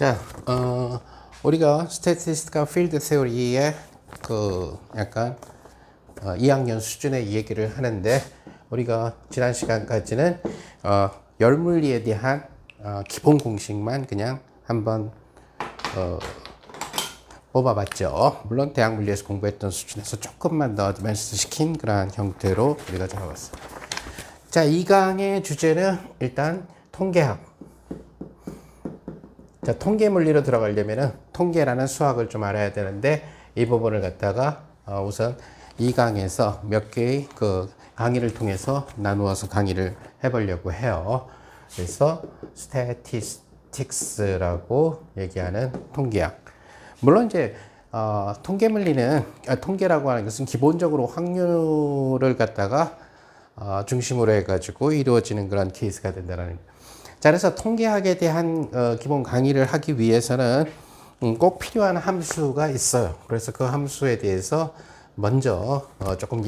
자, 어, 우리가 스태티스티컬 필드 세오리의 그 약간 어, 2학년 수준의 얘기를 하는데 우리가 지난 시간까지는 어, 열물리에 대한 어, 기본 공식만 그냥 한번 어, 뽑아봤죠. 물론 대학 물리에서 공부했던 수준에서 조금만 더 어드밴스 시킨 그러한 형태로 우리가 잡아봤어요. 자, 이 강의 주제는 일단 통계학. 자, 통계 물리로 들어가려면은 통계라는 수학을 좀 알아야 되는데 이 부분을 갖다가 어, 우선 이 강에서 몇 개의 그 강의를 통해서 나누어서 강의를 해보려고 해요. 그래서 스태티스틱스라고 얘기하는 통계학. 물론 이제 어, 통계 물리는 아, 통계라고 하는 것은 기본적으로 확률을 갖다가 어, 중심으로 해가지고 이루어지는 그런 케이스가 된다는. 자, 그래서 통계학에 대한 어, 기본 강의를 하기 위해서는 음, 꼭 필요한 함수가 있어요. 그래서 그 함수에 대해서 먼저 어, 조금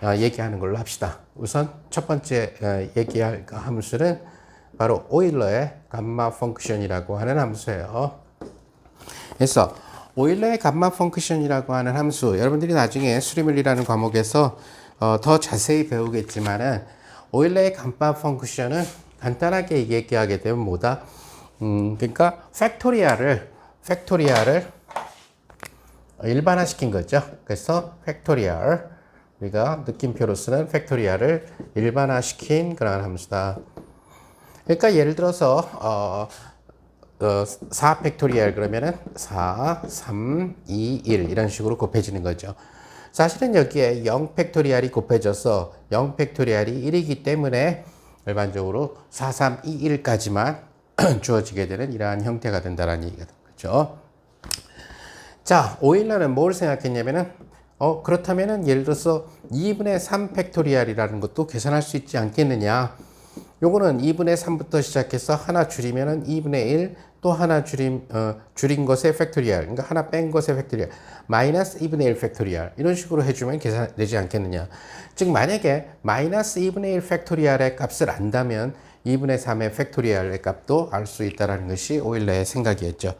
어, 얘기하는 걸로 합시다. 우선 첫 번째 어, 얘기할 그 함수는 바로 오일러의 감마 펑크션이라고 하는 함수예요. 그래서 오일러의 감마 펑크션이라고 하는 함수 여러분들이 나중에 수리물리라는 과목에서 어, 더 자세히 배우겠지만은 오일러의 감마 펑크션은 간단하게 얘기하게 되면 뭐다? 음, 그러니까 팩토리아를 팩토리아를 일반화 시킨 거죠. 그래서 팩토리얼 우리가 느낌표로 쓰는 팩토리아를 일반화 시킨 그런 함수다. 그러니까 예를 들어서 어, 어, 4 팩토리얼 그러면은 4, 3, 2, 1 이런 식으로 곱해지는 거죠. 사실은 여기에 0 팩토리얼이 곱해져서 0 팩토리얼이 1이기 때문에 일반적으로 4, 3, 2, 1까지만 주어지게 되는 이러한 형태가 된다는 얘기가 되는 거죠. 자, 오일러는 뭘 생각했냐면은 어, 그렇다면은 예를 들어서 2분의 3 팩토리얼이라는 것도 계산할 수 있지 않겠느냐. 요거는 2분의 3부터 시작해서 하나 줄이면은 2분의 1, 또 하나 줄임, 어, 줄인 것의 팩토리얼, 그러니까 하나 뺀 것의 팩토리얼, 마이너스 2분의 1 팩토리얼, 이런 식으로 해주면 계산되지 않겠느냐. 즉, 만약에 마이너스 2분의 1 팩토리얼의 값을 안다면 2분의 3의 팩토리얼의 값도 알 수 있다는 것이 오일러의 생각이었죠.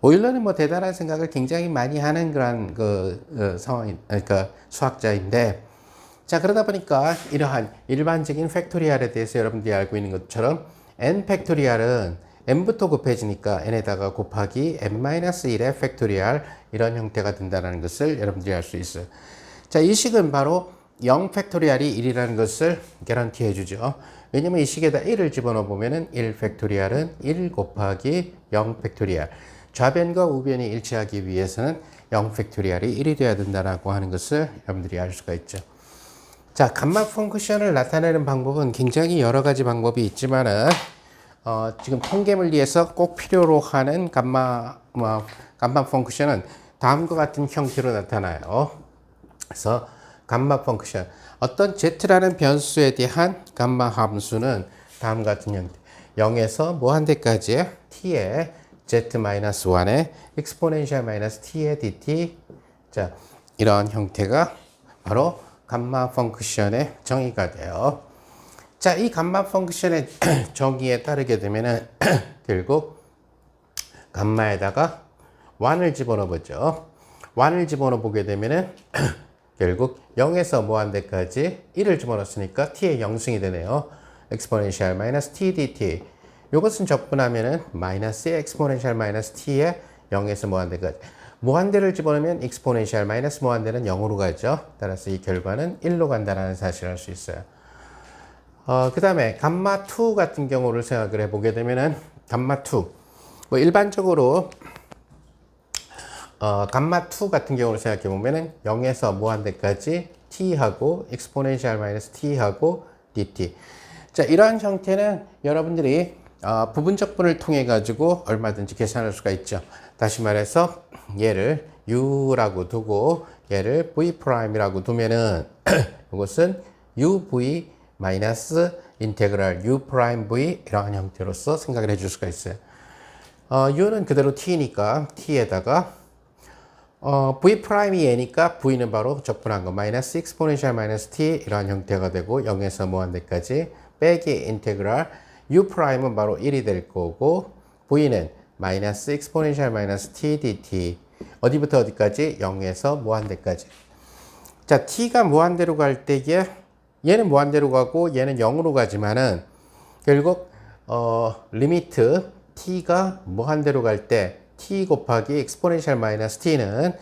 오일러는 뭐 대단한 생각을 굉장히 많이 하는 그런 그 어, 상황, 그러니까 수학자인데, 자 그러다 보니까 이러한 일반적인 팩토리얼에 대해서 여러분들이 알고 있는 것처럼 n 팩토리얼은 n부터 곱해지니까 n에다가 곱하기 n-1의 팩토리얼 이런 형태가 된다는 것을 여러분들이 알 수 있어요. 자, 이 식은 바로 0 팩토리얼이 1이라는 것을 개런티 해주죠. 왜냐면 이 식에다 1을 집어넣어 보면은 1 팩토리얼은 1 곱하기 0 팩토리얼. 좌변과 우변이 일치하기 위해서는 0 팩토리얼이 1이 돼야 된다라고 하는 것을 여러분들이 알 수가 있죠. 자, 감마 펑크션을 나타내는 방법은 굉장히 여러 가지 방법이 있지만은 어, 지금 통계 물리에서 꼭 필요로 하는 감마 뭐, 감마 펑크션은 다음과 같은 형태로 나타나요. 그래서 감마 펑크션. 어떤 z라는 변수에 대한 감마 함수는 다음 같은 형태. 0에서 무한대까지 t의 z-1의 exponential 마이너스 t의 dt. 자 이런 형태가 바로 감마 펑크션의 정의가 돼요. 자, 이 감마 펑크션의 정의에 따르게 되면은 결국 감마에다가 1을 집어넣어 보죠. 1을 집어넣어 보게 되면은 결국 0에서 무한대까지 1을 집어넣었으니까 t의 영승이 되네요. exponential 마이너스 t dt. 이것은 적분하면은 마이너스의 exponential 마이너스 t의 0에서 무한대까지. 무한대를 집어넣으면 exponential 마이너스 무한대는 0으로 가죠. 따라서 이 결과는 1로 간다는 사실을 알 수 있어요. 어, 그 다음에 감마 2 같은 경우를 생각을 해보게 되면은 감마 2. 뭐 일반적으로 어, 감마 2 같은 경우를 생각해 보면은 0에서 무한대까지 t하고 exponential 마이너스 t하고 dt. 자, 이러한 형태는 여러분들이 어, 부분적분을 통해 가지고 얼마든지 계산할 수가 있죠. 다시 말해서 얘를 u라고 두고 얘를 v'이라고 두면은 이것은 uv 마이너스 인테그랄 u 프라임 v 이러한 형태로서 생각을 해줄 수가 있어요. 어, u는 그대로 t니까 t에다가 어, v 프라임이 얘니까 v는 바로 적분한 거 마이너스 익스포넨셜 마이너스 t 이러한 형태가 되고 0에서 무한대까지 빼기 인테그랄 u 프라임은 바로 1이 될 거고 v는 마이너스 exponential 마이너스 t dt 어디부터 어디까지? 0에서 무한대까지. 자, t가 무한대로 갈 때에 얘는 무한대로 가고 얘는 0으로 가지만은 결국 어 리미트 t가 무한대로 갈 때 t 곱하기 exponential 마이너스 t는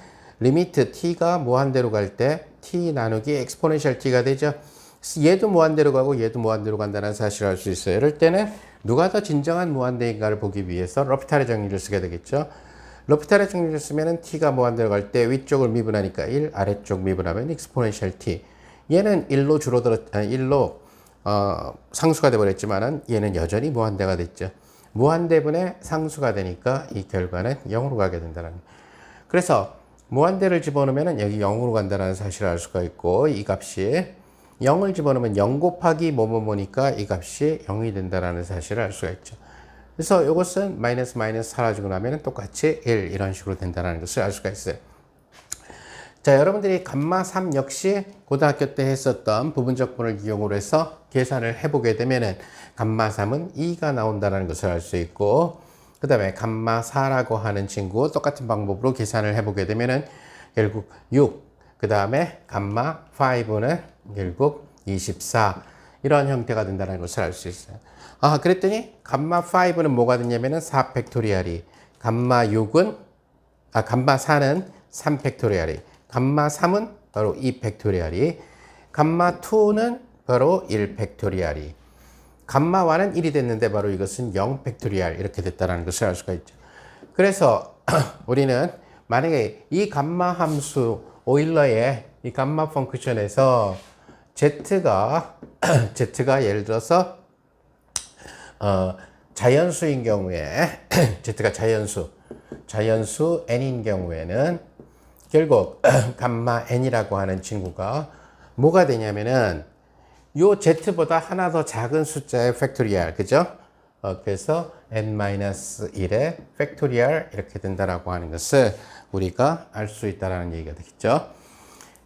리미트 t가 무한대로 갈 때 t 나누기 exponential t가 되죠. 얘도 무한대로 가고 얘도 무한대로 간다는 사실을 알 수 있어요. 이럴 때는 누가 더 진정한 무한대인가를 보기 위해서 러피탈의 정리를 쓰게 되겠죠. 러피탈의 정리를 쓰면은 t가 무한대로 갈 때 위쪽을 미분하니까 1, 아래쪽 미분하면 exponential t. 얘는 1로 줄어들었, 아니 1로 어, 상수가 되버렸지만은 얘는 여전히 무한대가 됐죠. 무한대분의 상수가 되니까 이 결과는 0으로 가게 된다는. 그래서 무한대를 집어넣으면 여기 0으로 간다는 사실을 알 수가 있고 이 값이 0을 집어넣으면 0 곱하기 뭐뭐뭐니까 이 값이 0이 된다는 사실을 알 수가 있죠. 그래서 이것은 마이너스 마이너스 사라지고 나면 똑같이 1 이런 식으로 된다는 것을 알 수가 있어요. 자, 여러분들이 감마 3 역시 고등학교 때 했었던 부분적분을 이용으로 해서 계산을 해보게 되면은 감마 3은 2가 나온다는 것을 알 수 있고, 그 다음에 감마 4라고 하는 친구 똑같은 방법으로 계산을 해보게 되면은 결국 6, 그 다음에 감마 5는 결국 24 이런 형태가 된다는 것을 알 수 있어요. 아, 그랬더니 감마 5는 뭐가 되냐면은 4 팩토리알이, 감마 6은 아, 감마 4는 3 팩토리알이, 감마 3은 바로 2 팩토리알이, 감마 2는 바로 1 팩토리알이, 감마 1은 1이 됐는데 바로 이것은 0 팩토리알 이렇게 됐다는 것을 알 수가 있죠. 그래서 우리는 만약에 이 감마 함수 오일러의 이 감마 펑크션에서 z가 z가 예를 들어서 어, 자연수인 경우에 z가 자연수 자연수 n인 경우에는 결국 감마 n이라고 하는 친구가 뭐가 되냐면은 요 z보다 하나 더 작은 숫자의 팩토리얼 그죠? 어, 그래서 n-1의 팩토리얼 이렇게 된다라고 하는 것을 우리가 알 수 있다라는 얘기가 되겠죠.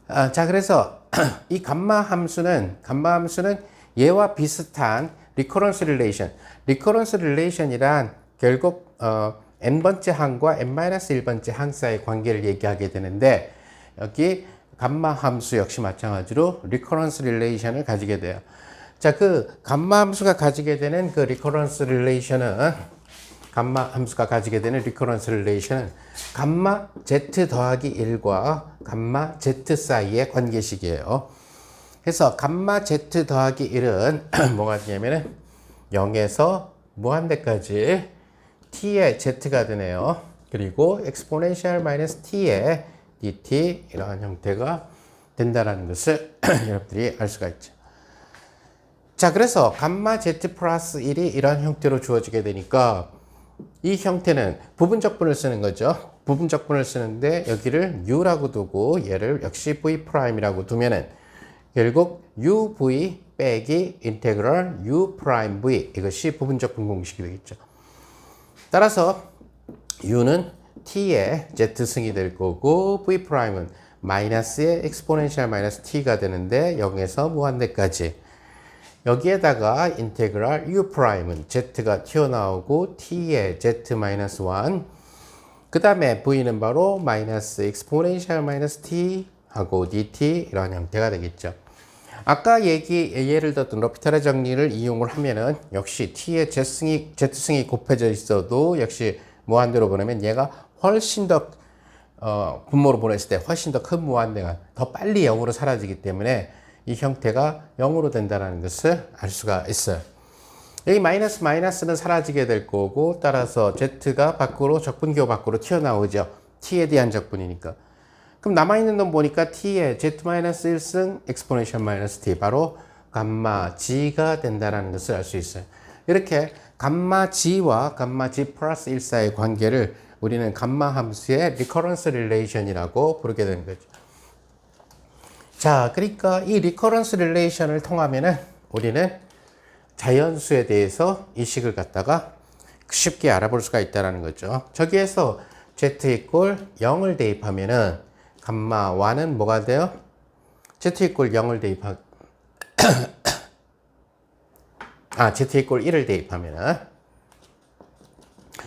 아, 자 그래서 이 감마 함수는 감마 함수는 얘와 비슷한 리커런스 릴레이션 리커런스 릴레이션이란 결국 어, n번째 항과 n-1 번째 항 사이의 관계를 얘기하게 되는데 여기 감마 함수 역시 마찬가지로 리커런스 릴레이션을 가지게 돼요. 자, 그 감마 함수가 가지게 되는 그 리커런스 릴레이션은 감마 함수가 가지게 되는 리커런스 릴레이션은 감마 z 더하기 1과 감마 z 사이의 관계식이에요. 그래서 감마 z 더하기 1은 뭐가 되냐면은 0에서 무한대까지 t의 z가 되네요. 그리고 exponential minus t의 dt 이러한 형태가 된다는 것을 여러분들이 알 수가 있죠. 자, 그래서 감마 z 플러스 1이 이런 형태로 주어지게 되니까 이 형태는 부분적분을 쓰는 거죠. 부분적분을 쓰는데 여기를 u라고 두고 얘를 역시 v 프라임이라고 두면은 결국 uv 빼기 인테그럴 u 프라임 v 이것이 부분적분 공식이 되겠죠. 따라서 u는 t의 z승이 될 거고 v 프라임은 마이너스의 exponential 마이너스 t가 되는데 0에서 무한대까지 여기에다가 인테그랄 u 프라임은 z가 튀어나오고 t의 z 마이너스 1. 그 다음에 v는 바로 마이너스 exponential 마이너스 t 하고 dt 이런 형태가 되겠죠. 아까 얘기 예를 들었던 러피탈의 정리를 이용을 하면은 역시 t의 z승이 z승이 곱해져 있어도 역시 무한대로 보내면 얘가 훨씬 더 어, 분모로 보냈을 때 훨씬 더 큰 무한대가 더 빨리 0으로 사라지기 때문에 이 형태가 0으로 된다는 것을 알 수가 있어요. 여기 마이너스 마이너스는 사라지게 될 거고 따라서 z가 밖으로 적분교 밖으로 튀어나오죠. t에 대한 적분이니까. 그럼 남아있는 놈 보니까 t의 z-1승 exponential 마이너스 t 바로 감마 g가 된다는 것을 알 수 있어요. 이렇게 감마 g와 감마 g 플러스 1 사이의 관계를 우리는 감마 함수의 recurrence relation이라고 부르게 되는 거죠. 자, 그러니까 이 recurrence relation을 통하면은 우리는 자연수에 대해서 이 식을 갖다가 쉽게 알아볼 수가 있다는 거죠. 저기에서 z 이꼴 0을 대입하면은 감마 1은 뭐가 돼요? z 이꼴 0을 대입하 아, z 이꼴 1을 대입하면은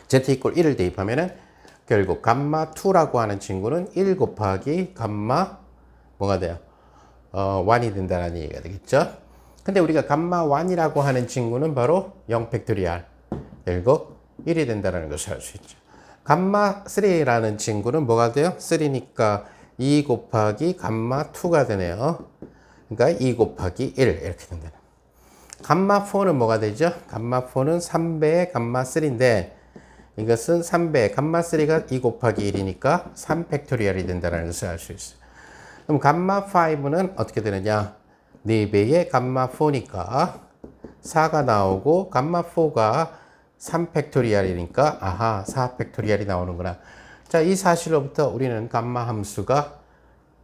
z 이꼴 1을 대입하면은 결국 감마 2라고 하는 친구는 1 곱하기 감마 뭐가 돼요? 어, 1이 된다는 얘기가 되겠죠? 근데 우리가 감마 1이라고 하는 친구는 바로 0 팩토리알 결국 1이 된다는 것을 알 수 있죠. 감마 3라는 친구는 뭐가 돼요? 3니까 2 곱하기 감마 2가 되네요. 그러니까 2 곱하기 1 이렇게 된다. 감마 4는 뭐가 되죠? 감마 4는 3배의 감마 3인데 이것은 3배, 감마 3가 2 곱하기 1이니까 3 팩토리얼이 된다는 것을 알 수 있어요. 그럼 감마 5는 어떻게 되느냐? 4배의 감마 4니까 4가 나오고 감마 4가 3 팩토리얼이니까 아하 4 팩토리얼이 나오는구나. 자, 이 사실로부터 우리는 감마 함수가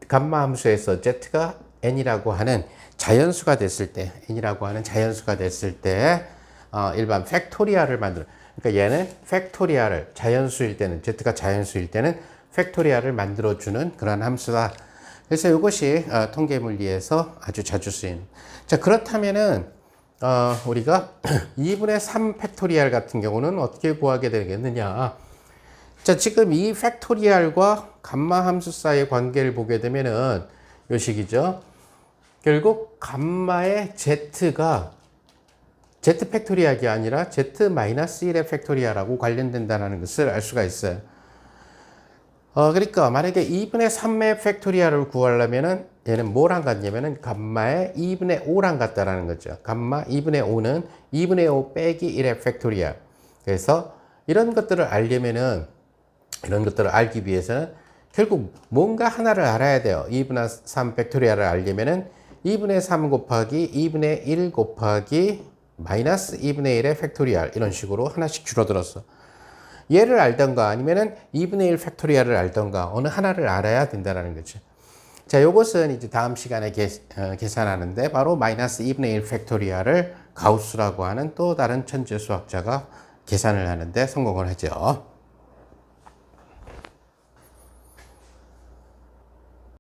감마 함수에서 z가 n이라고 하는 자연수가 됐을 때 n이라고 하는 자연수가 됐을 때 어, 일반 팩토리얼을 만들어. 그러니까 얘는 팩토리얼을 자연수일 때는 z가 자연수일 때는 팩토리얼을 만들어 주는 그런 함수다. 그래서 이것이 어, 통계 물리에서 아주 자주 쓰이는. 자 그렇다면은 어, 우리가 2분의 3 팩토리얼 같은 경우는 어떻게 구하게 되겠느냐? 자 지금 이 팩토리얼과 감마 함수 사이의 관계를 보게 되면은 요 식이죠. 결국 감마의 z가 z 팩토리얼이 아니라 z-1의 팩토리얼하고 관련된다는 것을 알 수가 있어요. 어, 그러니까 만약에 2분의 3의 팩토리얼을 구하려면은 얘는 뭐랑 같냐면은 감마의 2분의 5랑 같다라는 거죠. 감마 2분의 5는 2분의 5 빼기 1의 팩토리얼. 그래서 이런 것들을 알려면은 이런 것들을 알기 위해서는 결국 뭔가 하나를 알아야 돼요. 2분의 3 팩토리얼을 알려면은 2분의 3 곱하기 2분의 1 곱하기 마이너스 2분의 1의 팩토리얼 이런 식으로 하나씩 줄어들었어. 얘를 알던가 아니면은 2분의 1 팩토리얼을 알던가 어느 하나를 알아야 된다는 거죠. 자, 요것은 이제 다음 시간에 계, 어, 계산하는데 바로 마이너스 2분의 1 팩토리얼을 가우스라고 하는 또 다른 천재 수학자가 계산을 하는데 성공을 하죠.